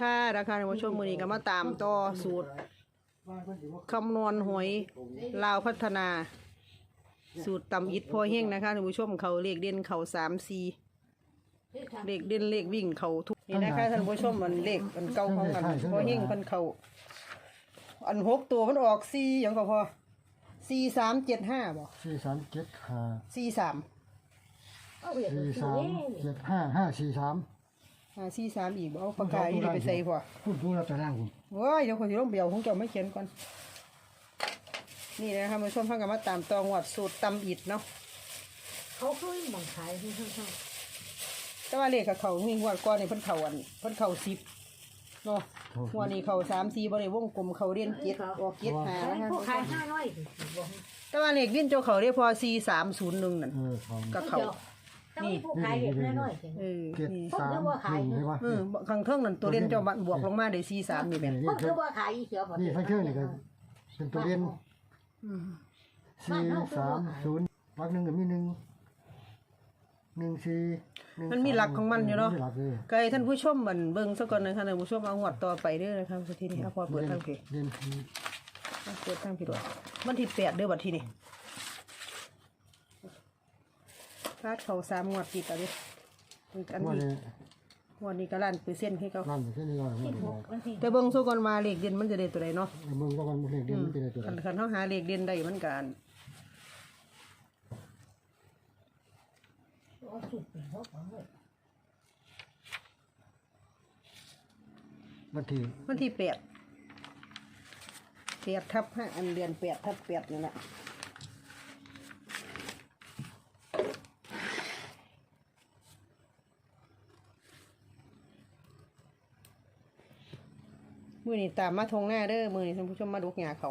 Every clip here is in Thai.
ค่ะราคาท่านผู้ชมมือนี้ก็มาตามต่อสูตรคำนวณหวยลาวพัฒนา สูตรตำอิดพอเฮงนะคะท่านผู้ชมเขาเลขเด่นเขาสามสี่เลขเด่นเลขวิ่งเขาทุกนี่นะคะท่านผู้ชมมันเลขมันเก่าของกันพอเฮงมันเขาอันหกตัวมันออกสี่อย่างก็พอสี่สามเจ็ดห้าบ่สี่สามเจ็ดห้าสี่สามสี่สามเจ็ดห้าห้าสี่สาม อ่าสี่สามอีกบ่เอาปากกาอีกไปใส่พอพูดพูดแล้วไปร่างคุณโอ้ยเดี๋ยวคนที่ต้องเบียวคงจะไม่เขียนก่อน นี่นะครับมาชมพังกันมาตามตองวัดสูตรตำอิดเนาะเขาเคยบังขายที่ข้างแต่ว่าเลขกับเขามีงวดก่อนนี่เพิ่นเขาอันเพิ่นเขาสิบเนาะงวดนี้เขาสามสี่บริวงกลมเขาเรียนเจ็ดออกเจ็ดหาๆนะคะพวกขายห้าน้อยสิบอกแต่ว่าเลขวิ่นเจ้าเขาเรียกพอสี่สามศูนย์หนึ่งนั่นเออของกับเขา ต้องมีผู้ขายเด็กน้อยๆสิเออเจ็ดนี่สามหนึ่งใช่ปะเออข้างเทิงนั่นตัวเรียนเจ้าบัตรบวกลงมาได้สี่สามนี่แม่นนี่ก็คือว่าขายอีเสือหมดนี่ทั้งเครื่องนี่ก็เป็นตัวเรียนอืมสี่สามศูนย์รักหนึ่งกับมีหนึ่งหนึ่งสี่หงมันมีหลักของมันอยู่เนาะมีหลักเลยก็ให้ท่านผู้ชมมันเบิ่งซะก่อนนะคะท่านผู้ชมเอางวดต่อไปเด้อนะครับสักทีนี้เอาพอเปิดทางเพจเรียนเปิดทางผิดว่ามันที่แปดเด้อบัดทีนี้ พลาดเขาสามงวดติดอะดิอันว่านี้เลยงวดนี้ก็ล้านเปอร์เซ็นต์ให้เขานั่นแค่นี้ก่อนที่หกมันสิแต่เบิ่งสู้ก่อนมาเลขเด่นมันจะได้ตัวใดเนาะมึงก็วันเรียนเรียนมันเป็นอะไรตัวคันคันเขาหาเลขเด่นได้มันกันเอาสุดเป็นเขาของเลยมันทีมันที่แปดแปดทับห้าอันเดือนแปดทับแปดนี่แหละ มือนี่ตามมาทงหน้าเด้อมือนี่ท่านผู้ชมมาดูหยาเขา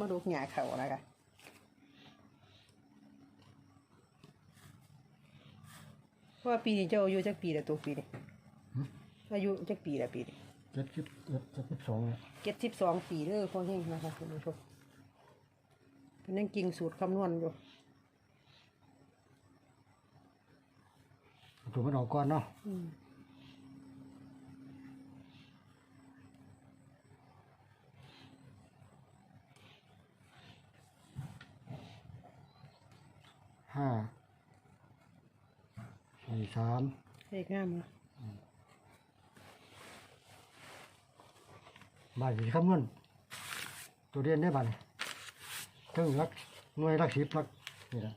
มาดูหยาเขานะคะเพราะว่าปีนี้เจ้าอายุจักปีแล้วตัวปีนี้อายุจักปีแล้วปีนี้เจ็ดสิบเอ็ดเจ็ดสิบสองเนี่ยเจ็ดสิบสองปีเด้อพ่อเฮงนะคะคุณผู้ชมเป็นยังกิ่งสูตรคำนวณอยู่ตัวมันออกก่อนเนาะ ห้าสี่สามเลขงามนะบาทสี่คำนวณตัวเรียนได้บัตรถึงรักหน่วยรักสิบรักนี่แหละ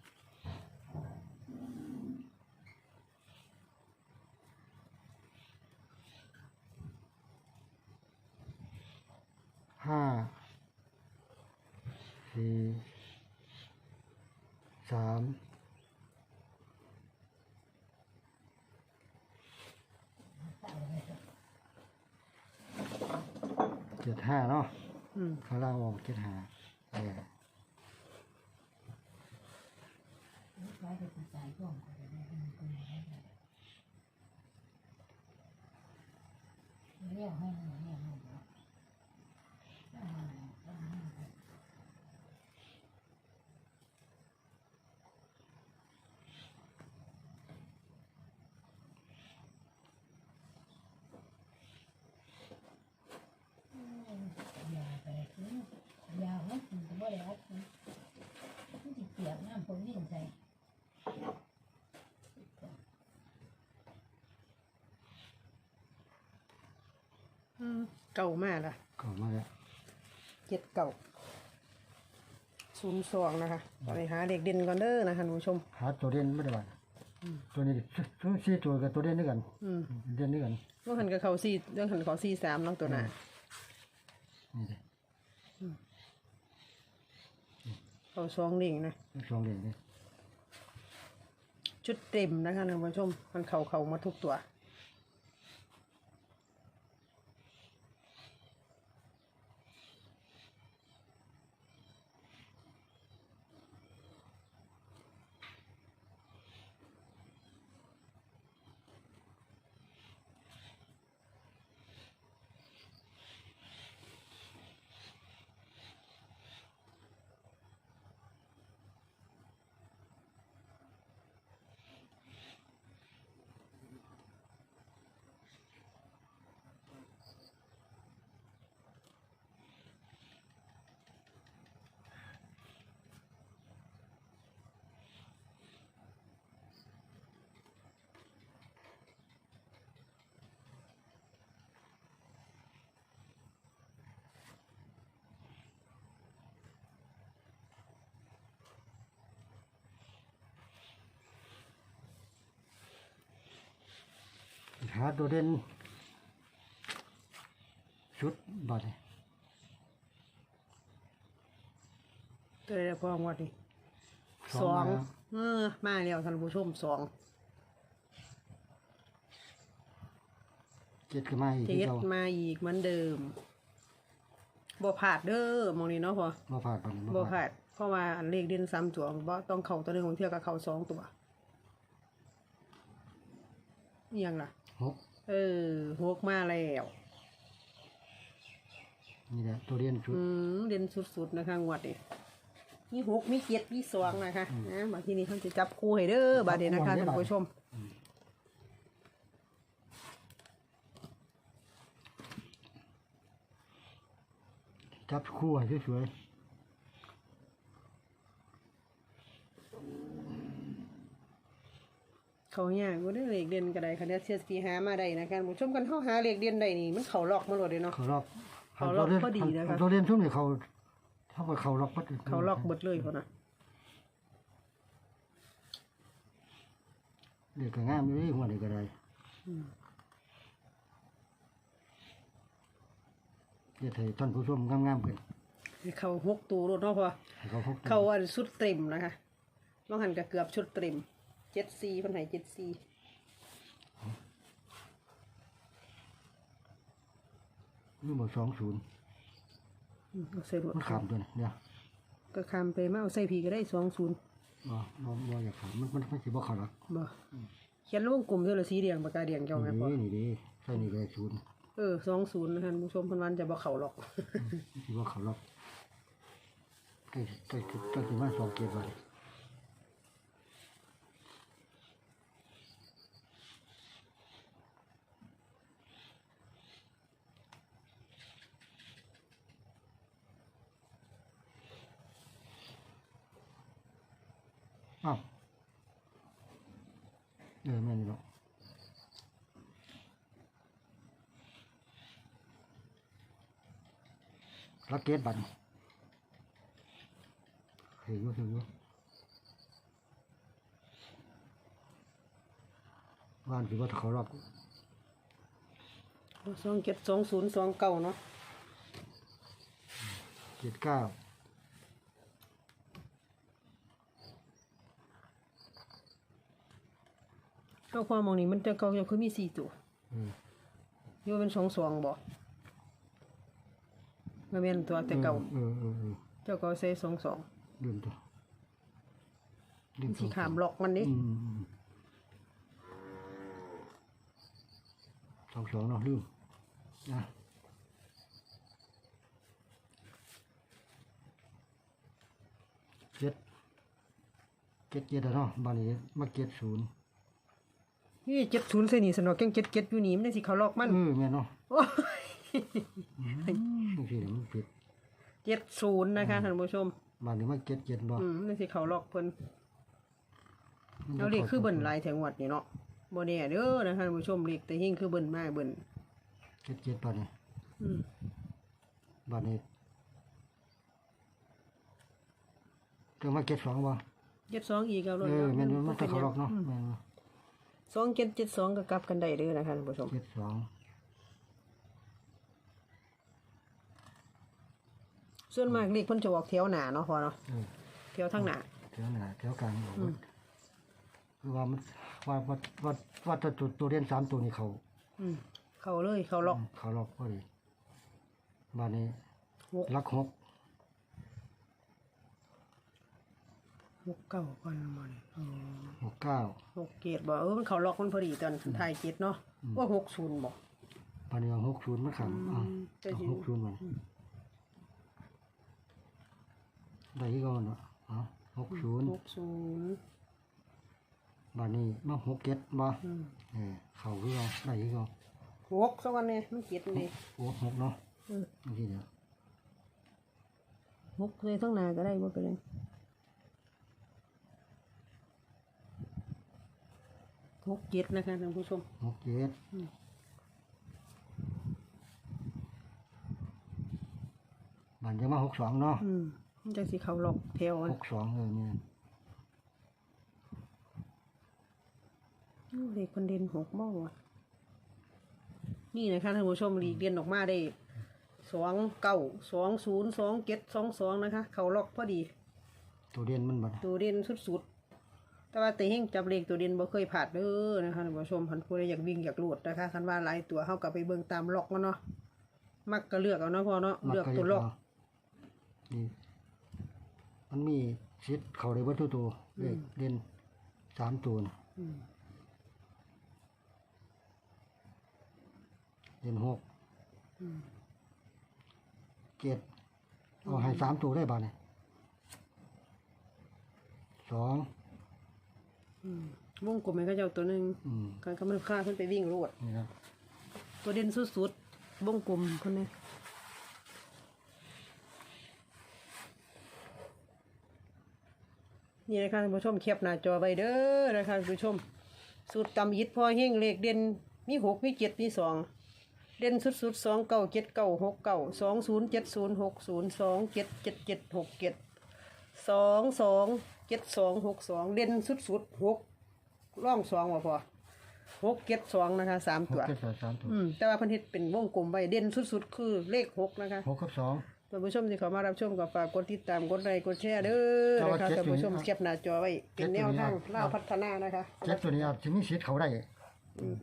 ห้าสี่ สามเจ็ดห้าเนาะอืมข้างล่างออกเจ็ดห้าเออขายเป็นกระจายร่วมกันได้เป็นคนไหนได้เรียกให้หน่อยเรียกให้หน่อยยาไปคือยามันกินก็บ่ได้อัดมันสิเปียกน้ำผมยิ่งใส่ เก่ามากละก็มาแล้วเจ็ดเก่าศูนย์สองนะคะไปหาเด็กเด่นก่อนเด้อนะคะคุณผู้ชม หาตัวเรียนไม่ได้บัตรตัวนี้ทั้งสี่ตัวกับตัวเรียนด้วยกันอืมเรียนด้วยกันเรื่องหันกับเขาสี่เรื่องหันเขาสี่สามน้องตัวหน้านี่สิเขาสองลิงนะสองเรียนนี่ชุดเต็มนะคะท่านผู้ชมมันเขาเขามาทุกตัวาตัวเด่นชุดบัดนี้ตัวใดพองวดนี่สองมาเออมาแล้วท่านผู้ชมสองเจ็ดก็มาอีกเจ็ที่ดเรามาอีกเหมือนเดิมบ่ผาดเด้อหมองนี้เนาะพอบ่ผ่านบัดนี้บ่ผาดเพราะว่าอันเลขเด่นซ้ำตัวบ่ต้องเข้าตัวหนึงของเที่ยวกับเข้าสองตัวอิหยังล่ะ หกเออหกมาแล้วนี่แหละตัวเด่นชุด อืมเด่นสุดๆนะคะงวดนี้มีหกมีเจ็ดมีสองนะคะนะบางทีนี้เขาจะจับคู่ให้เด้อบาดนี้นะคะท่านผู้ชมจับคู่ให้สวย เขายากว่าได้เลขเด่นก็ได้ค่ะเดี๋ยวเสียสีหามาได้นะคะท่านผู้ชมกันเข้าหาเลขเด่นได้นี่มันเขาล็อกมาหมดเลยๆเนาะเขารอบเขารอบพอดีนะคะตัวเด่นชุดนี่เขาถ้าว่าเขารอบก็เขาล็อกหมดเลยพ่อนะเด็กก็งามอยู่นี่หัวเด็กก็ได้เฮ็ดให้ท่านผู้ชมงามๆกันเขาหกตัวรถเนาะพอให้เขาพกเขาอันชุดเต็มนะคะต้องหันกับเกือบชุดเต็ม เจ็ดซีพันไหเจ็ดซีนี่หมดสองศูนย์เอาใส่รถมันขามตัวนี้เนี่ยก็คำไปมาเอาใส่พีก็ได้สองศูนย์บ่บ่บ่อยากขามมันมันมันสิบ่เข้าหรอกบ่เขียนลงกลุ่มเท่าละสีแดงปากกาแดงเจ้าแม่พอนี่นี่ดิใช่นี่ก็ได้ศูนย์เออสองศูนย์นะคะท่านผู้ชมเพันวันจะบ่เข่าหรอกสิบ่เข้าหรอกใกล้ใกล้ใกล้สิมาสองเกียรติไว้อ้ เออแม่นี่หรอกรักเกตบัตรเห็นอยู่เห็นอยู่บ้านสิว่าเขารอบสองเจ็ดสองศูนย์สองเก้าเนาะเจ็ดเก้า ก็ความมองนี้มันจะเก่ายังคือมีสี่ตัวอืมโยเป็นสองสองบ่มาเมียนตัวแต่เก่าเออเออเออเจ้าเก่าใส่สองสองลืมตัวลืมสีขามล็อกมันนี่อืมอืมสองสองเนาะลืมนะเจ็ดเจ็ดเจ็ดอะเนาะบ้านนี้มาเจ็ดศูนย์ นี่เจ็ดศูนย์ใส่นี่สนอกยังเจ็ดเจ็ดอยู่นี่มันได้สิเขาล็อกมันเออแม่นเนาะโอ้ยบางทีมันผิดเจ็ดศูนย์นะคะท่านผู้ชมบ้านนี้มาเจ็ดเจ็ดบ่อืมนั่นสิเขาล็อกเพิ่นเอาเลขคือเบิ่นหลายแถงวัดนี่เนาะบ่แน่เด้อนะคะท่านผู้ชมเลขแต่หิ่งคือเบิ่นมาเบิ่นเจ็ดเจ็ดบ้านนี้อืมบ้านนี้เจะมาเจ็ดสองบ่เจ็ดสองอีกเอาเลยเออแม่นมันต้องเขาหรอกเนาะแม่นบ่ สองเจ็ดเจ็ดสองก็กลับกันได้เด้อนะคะท่านผู้ชม เจ็ดสองส่วนมากเลขเพิ่นจะออกแถวหน้าเนาะพอเนาะเออแถวทางหน้าแถวหน้าแถวกลางบอกว่าคือว่ามันว่าว่าว่าว่าถ้าจุดตัวเรียนสามตัวนี้เขาอืม เข้าเลยเข้าล็อกเขาล็อกพอดีบ้านนี้หกลักหก หกเก้าก่อนมันอ๋อ หกเก้าหกเกตบ่เออมันเข้าล็อกมันพอดีตอนท้ายเกตเนาะว่าหกศูนย์บ่บ้านนี้เอาหกศูนย์มาขังอ่าแต่เอาสิหกศูนย์มันได้ที่ก่อนเนาะเอาหกศูนย์หกศูนย์บ้านนี้มาหกเจ็ดบ่อืมเออเขาคือเอาได้ที่ก่อนหกสักวันเนี่ยมันเกตนี่โอ้หกเนาะอืมบางทีเดียวหกเลยทั้งหน้าก็ได้บ่เป็นไร หกเกตนะคะท่านผู้ชมหกเจ็ดอืมบ้านจะมาหกสองเนาะอืมมันจังสิเข้าล็อกแถวหอะกสองเออเนี่ยเลขคนเด่นหกบ่วะนี่นะคะท่านผู้ชมหลีกเรียนออกมาได้สองเก้าสองศูนย์สองเจ็ดสองสองนะคะ เขาล็อกพอดี ตัวเด่นมันบัดนี้ตัวเด่นสุดๆ แต่ว่าแต่เฮงจับเลขตัวเด่นบ่เคยผ่านเด้อนะคะท่านผู้ชมพันผู้ใดอยากวิ่งอยากลูดนะคะคันว่าหลายตัวเฮากับไปเบิ่งตามล็อกมันเนาะมักก็เลือกเอาเนาะพ่อเนาะเลือกตัวล็อกนี่มันมีชิดเขาได้เบิดทุกตัวเลขเด่นสามตัวน่ะอืมเด่นหกอืมเจ็ดเอาให้สามตัวได้บ้านี่สอง อืมวงกลมให้เขาเจ้าตัวหนึงอืมการเขามันฆ่าเพิ่นไปวิ่งโลดนี่นะตัวเด่นสุดๆวงกลมคนนี้นี่นะคะท่านผู้ชมเคียบหน้าจอไว้เด้อนะคะท่านผู้ชม สูตรตำยิดพอเฮงเลขเด่นมีหกมีเจ็ดมีสองเด่นสุดๆสองเก้าเจ็ดเก้าหกเก้าสองศูนย์เจ็ดศูนย์หกศูนย์สองเจ็ดเจ็ดเจ็ดหกเจ็ดสองสอง เจ็ดสองหกสองเด่นสุดๆหกร่องสองว่าพอหกเจ็ดสองนะคะสามหกตัวเจ็ดแปดสามตัวอืมแต่ว่าเพันธิตเป็นวงกลมไว้เด่นสุดๆ คือเลขหกนะคะหกกับสอง ท่านผู้ชมที่เขามารับชมก็ฝากกดติดตามกดไลค์กดแชร์เด้อแต่ว่านะคะเจ็ดท่านผู้ชมอยู่นี่เก็บหน้าจอไว้เป็นแนวทางเจ็ดอยู่นี่เล่าวพัฒนานะคะ เจ็ดตัวนี้อาจจะมีชิดเขาได้อืม